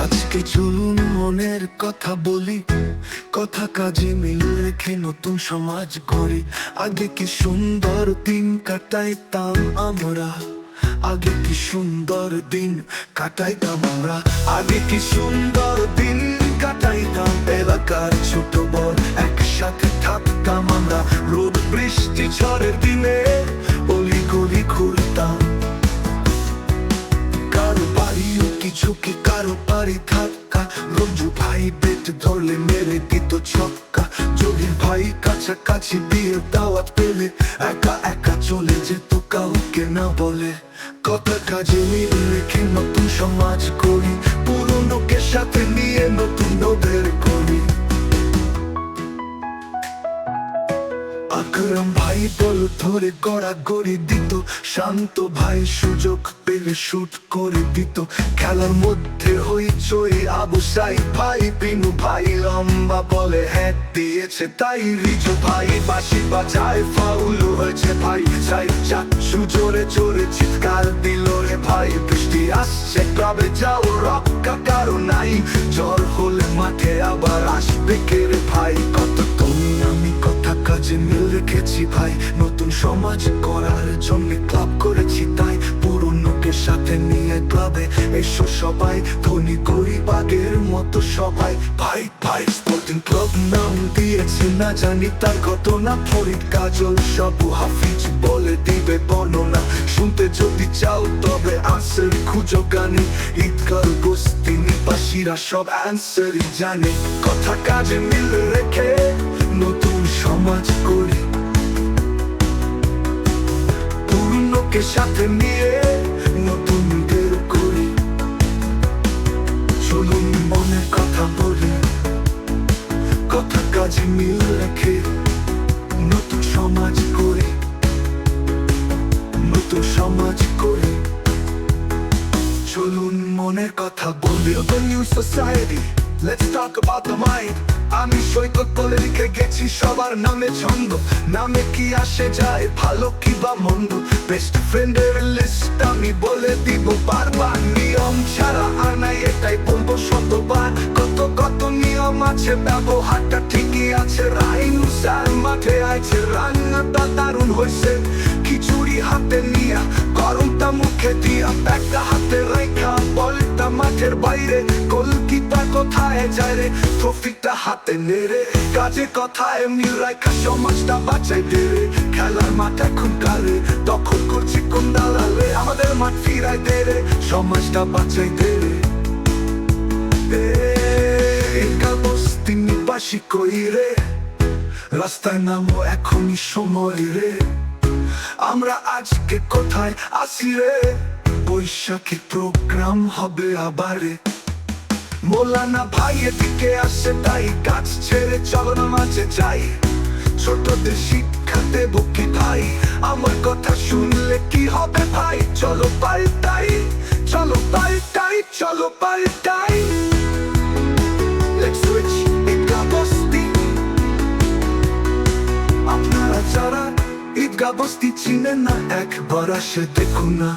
আজকে চলুন মনের কথা বলি, কথা কাজে মিল রেখে নতুন সমাজ গড়ি। আগে কি সুন্দর দিন কাটাইতাম আমরা, আগে কি সুন্দর দিন কাটাইতাম আমরা। আগে কি সুন্দর দিন এলাকার ছোট বড় একসাথে থাকতাম আমরা। রোদ, বৃষ্টি, ঝড়ের দিনে অলি গলি ঘুরতাম। কারও বাড়িও কিছু কি, কারও বাড়ি থাকা রঞ্জু ভাই বেট ধরলে মেরে দিত ছক্কা। ভাই কাছাকাছি দাওয়াত পেলে একা একা চলে যেত কাউকে না বলে। কথা কাজে মিল নতুন সমাজ করি পুরনোকে সাথে নিয়ে নতুন ওদের করি আকরাম ভাই বল, ধরে গড়া গড়ি দিত। শান্ত ভাই সুযোগ পেলে শুট করে দিত। খেলার মধ্যে হইচই আবু সাই ভাই, বিনু ভাই লম্বা বলে হ্যাঁ দিয়েছে তাই রিজু ভাই। বাসি বাজায় ফাউল হয়েছে ভাই চাই চাচ্ছু জোরে জোরে চিৎকার দিল রে ভাই। বৃষ্টি আসছে, ক্লাবে যাও, রক্ষা কারও নাই। সাথে নিয়ে ক্লাবে এসো সবাই, ধনী গরিব আগের মতো সবাই। ভাই ভাই স্পোর্টিং ক্লাব নাম দিয়েছে না জানি তার ঘটনা। ফরিদ, কাজল, সবু, হাফিজ বলে দিবে বর্ণনা। শুনতে যদি চাও তবে আনসার খুঁজো গানে। ঈদগার বস্তি নিবাসীরা সব অ্যান্সারই জানে। কথা কাজে মিল রেখে নতুন সমাজ করি পুরনোকে সাথে নিয়ে ভালো কি বা মন্দ। বেস্ট ফ্রেন্ডের লিস্ট আমি বলে দিব বারবার। নিয়ম ছাড়া আর নাই, এটাই বলব শতবার। কত কত নিয়ম আছে, ব্যবহারটা আছে রান্নাটা দারুণ হয়েছে খিচুড়ি হাতে নিয়া, গরমটা মুখে দিয়া ব্যাগটা হাতে রেখা, বলটা মাঠের বাইরে, গোলকিপার কোথায় যায় রে? ট্রফিটা হাতে নেড়ে কাজে কথায় মিল সমাজটা বাঁচাই খেলার মাঠ এখন দখল করছে কোন দালালে? আমাদের মাঠ ফিরাই দে রে। সমাজটা বাঁচাই দে রে। বস্তি নিবাসী কই রে? রাস্তায় নামো এখনই সময় রে। আমরা আজকে কোথায় আসি রে? বৈশাখী প্রোগ্রাম হবে আবারে মোলানা আসে তাই ছেড়ে মাঝে যাই। ছোটদের শিক্ষা দেব কি ভাই? আমার কথা শুনলে কি হবে ভাই? চলো পাল্টাই চলো পাল্টাই চলো পাল্টাই। ঈদগা বস্তি চিনেন না একবার আসে দেখুন না।